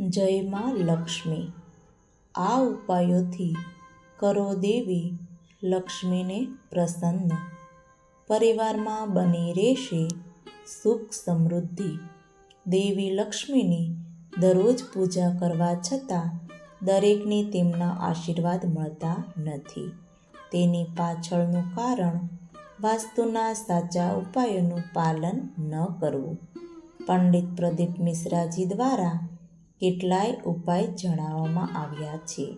જય માં લક્ષ્મી. આ ઉપાયોથી કરો દેવી લક્ષ્મીને પ્રસન્ન. પરિવારમાં બની રહેશે સુખ સમૃદ્ધિ. દેવી લક્ષ્મીની દરરોજ પૂજા કરવા છતાં દરેકને તેમના આશીર્વાદ મળતા નથી. તેની પાછળનું કારણ વાસ્તુના સાચા ઉપાયોનું પાલન ન કરવું. પંડિત પ્રદીપ મિશ્રાજી દ્વારા કેટલાય ઉપાય જણાવવામાં આવ્યા છે.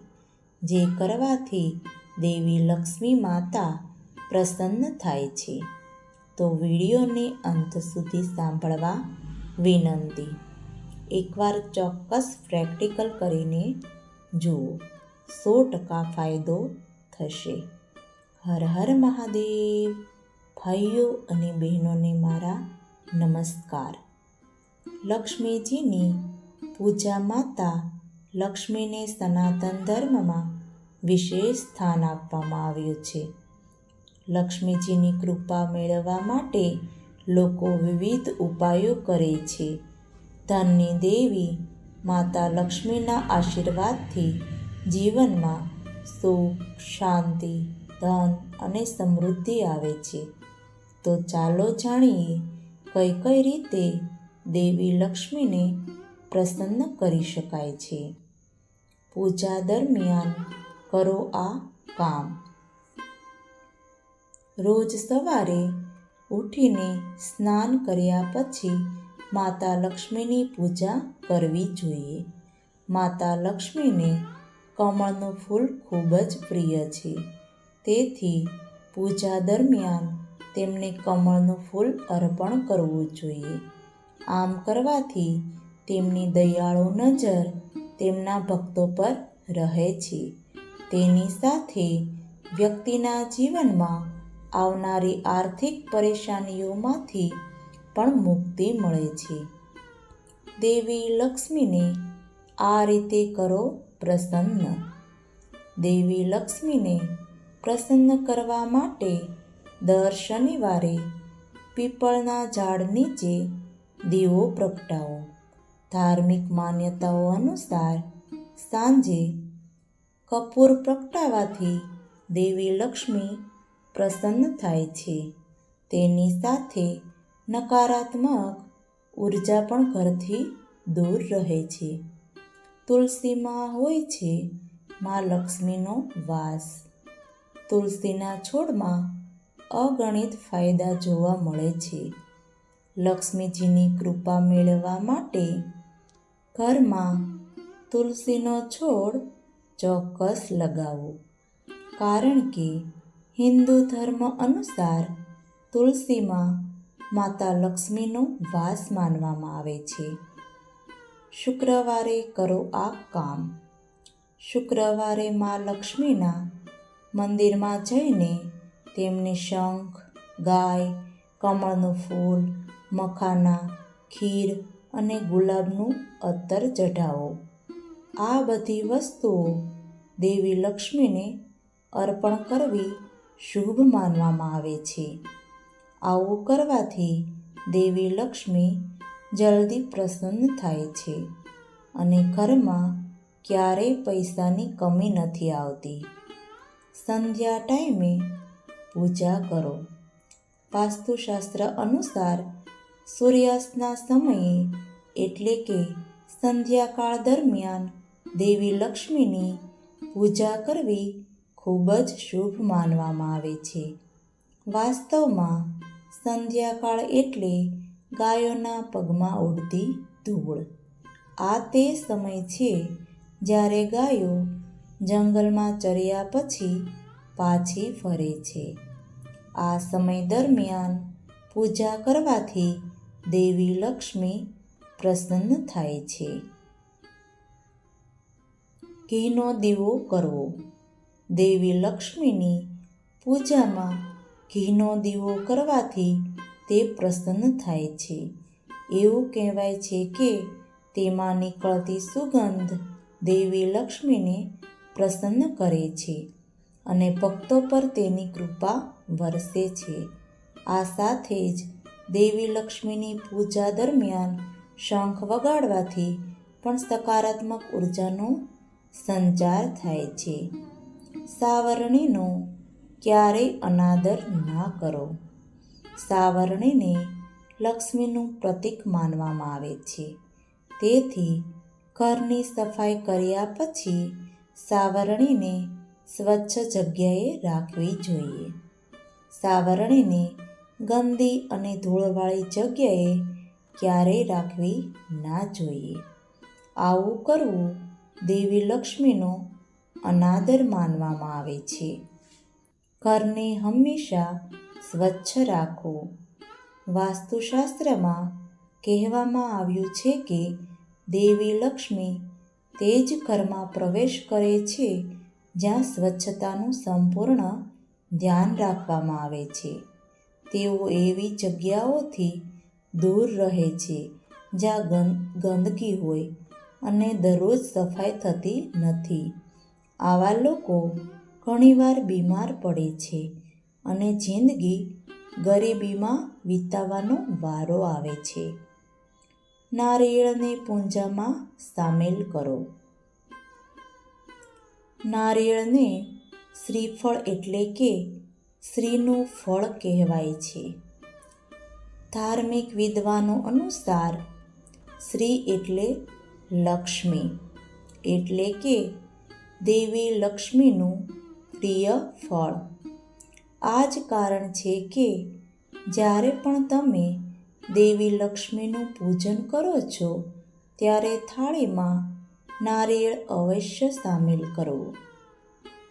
જે કરવાથી દેવી લક્ષ્મી માતા પ્રસન્ન થાય છે. તો વિડીયોને અંત સુધી સાંભળવા વિનંતી. એકવાર ચોક્કસ પ્રેક્ટિકલ કરીને જુઓ. સો ટકા ફાયદો થશે. હર હર મહાદેવ. ભાઈઓ અને બહેનોને મારા નમસ્કાર. લક્ષ્મીજીની પૂજા માતા લક્ષ્મીને સનાતન ધર્મમાં વિશેષ સ્થાન આપવામાં આવ્યું છે. લક્ષ્મીજીની કૃપા મેળવવા માટે લોકો વિવિધ ઉપાયો કરે છે. ધનની દેવી માતા લક્ષ્મીના આશીર્વાદથી જીવનમાં સુખ, શાંતિ, ધન અને સમૃદ્ધિ આવે છે. તો ચાલો જાણીએ કઈ કઈ રીતે દેવી લક્ષ્મીને પ્રસન્ન કરી શકાય છે. પૂજા દરમિયાન કરો આ કામ. રોજ સવારે ઉઠીને સ્નાન કર્યા પછી માતા લક્ષ્મીની પૂજા કરવી જોઈએ. માતા લક્ષ્મીને કમળનું ફૂલ ખૂબ જ પ્રિય છે. તેથી પૂજા દરમિયાન તેમને કમળનું ફૂલ અર્પણ કરવું જોઈએ. આમ કરવાથી તેમની દયાળુ નજર તેમના ભક્તો પર રહે છે. તેની સાથે વ્યક્તિના જીવનમાં આવનારી આર્થિક પરેશાનીઓમાંથી પણ મુક્તિ મળે છે. દેવી લક્ષ્મીને આ રીતે કરો પ્રસન્ન. દેવી લક્ષ્મીને પ્રસન્ન કરવા માટે દર શનિવારે પીપળના ઝાડ નીચે દીવો પ્રગટાવો. ધાર્મિક માન્યતાઓ અનુસાર સાંજે કપૂર પ્રગટાવાથી દેવી લક્ષ્મી પ્રસન્ન થાય છે. તેની સાથે નકારાત્મક ઊર્જા પણ ઘરથી દૂર રહે છે. તુલસીમાં હોય છે મા લક્ષ્મીનો વાસ. તુલસીના છોડમાં અગણિત ફાયદા જોવા મળે છે. લક્ષ્મીજીની કૃપા મેળવવા માટે ઘરમાં તુલસીનો છોડ ચોક્કસ લગાવો. કારણ કે હિન્દુ ધર્મ અનુસાર તુલસીમાં માતા લક્ષ્મીનો વાસ માનવામાં આવે છે. શુક્રવારે કરો આ કામ. શુક્રવારે મા લક્ષ્મીના મંદિરમાં જઈને તેમને શંખ, ગાય, કમળનું ફૂલ, મખાના, ખીર અને ગુલાબનું અત્તર ચઢાવો. આ બધી વસ્તુઓ દેવી લક્ષ્મીને અર્પણ કરવી શુભ માનવામાં આવે છે. આવું કરવાથી દેવી લક્ષ્મી જલ્દી પ્રસન્ન થાય છે અને ઘરમાં ક્યારેય પૈસાની કમી નથી આવતી. સંધ્યા ટાઈમે પૂજા કરો. વાસ્તુશાસ્ત્ર અનુસાર સૂર્યાસ્તના સમયે એટલે કે સંધ્યાકાળ દરમિયાન દેવી લક્ષ્મીની પૂજા કરવી ખૂબ જ શુભ માનવામાં આવે છે. વાસ્તવમાં સંધ્યાકાળ એટલે ગાયોના પગમાં ઉડતી ધૂળ. આ તે સમય છે જ્યારે ગાયો જંગલમાં ચર્યા પછી પાછી ફરે છે. આ સમય દરમિયાન પૂજા કરવાથી દેવી લક્ષ્મી પ્રસન્ન થાય છે. ઘીનો દીવો કરવો. દેવી લક્ષ્મીની પૂજામાં ઘીનો દીવો કરવાથી તે પ્રસન્ન થાય છે. એવું કહેવાય છે કે તેમાં નીકળતી સુગંધ દેવી લક્ષ્મીને પ્રસન્ન કરે છે અને ભક્તો પર તેની કૃપા વરસે છે. આ સાથે જ દેવી લક્ષ્મીની પૂજા દરમિયાન શંખ વગાડવાથી પણ સકારાત્મક ઉર્જાનો સંચાર થાય છે. સાવરણીનો ક્યારેય અનાદર ના કરો. સાવરણીને લક્ષ્મીનું પ્રતીક માનવામાં આવે છે. તેથી ઘરની સફાઈ કર્યા પછી સાવરણીને સ્વચ્છ જગ્યાએ રાખવી જોઈએ. સાવરણીને ગંદી અને ધૂળવાળી જગ્યાએ ક્યારેય રાખવી ના જોઈએ. આવું કરવું દેવી લક્ષ્મીનો અનાદર માનવામાં આવે છે. ઘરને હંમેશા સ્વચ્છ રાખવું વાસ્તુશાસ્ત્રમાં કહેવામાં આવ્યું છે કે દેવી લક્ષ્મી તે જ ઘરમાં પ્રવેશ કરે છે જ્યાં સ્વચ્છતાનું સંપૂર્ણ ધ્યાન રાખવામાં આવે છે. તેઓ એવી જગ્યાઓથી દૂર રહે છે જ્યાં ગંદકી હોય અને દરરોજ સફાઈ થતી નથી. આવા લોકો ઘણીવાર બીમાર પડે છે અને જિંદગી ગરીબીમાં વિતાવાનો વારો આવે છે. નારિયેળને પૂંજામાં સામેલ કરો. નારિયેળને શ્રીફળ એટલે કે શ્રીનું ફળ કહેવાય છે. ધાર્મિક વિદ્વાનો અનુસાર શ્રી એટલે લક્ષ્મી, એટલે કે દેવી લક્ષ્મીનું પ્રિય ફળ. આ જ કારણ છે કે જ્યારે પણ તમે દેવી લક્ષ્મીનું પૂજન કરો છો, ત્યારે થાળીમાં નારિયેળ અવશ્ય સામેલ કરવું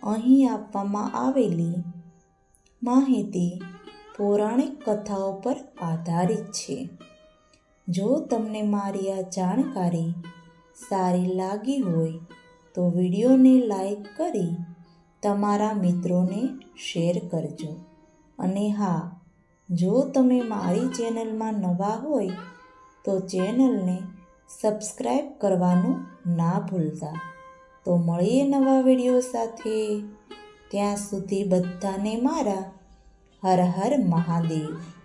અહીં આપવામાં આવેલી માહિતી પૌરાણિક કથાઓ પર આધારિત છે. જો તમને મારી આ જાણકારી સારી લાગી હોય તો વિડીયોને લાઈક કરી તમારા મિત્રોને શેર કરજો. અને હા, જો તમે મારી ચેનલમાં નવા હોય તો ચેનલને સબસ્ક્રાઈબ કરવાનું ના ભૂલતા. તો મળીએ નવા વીડિયો સાથે. ત્યાં સુધી બધાને મારા હર હર મહાદેવ.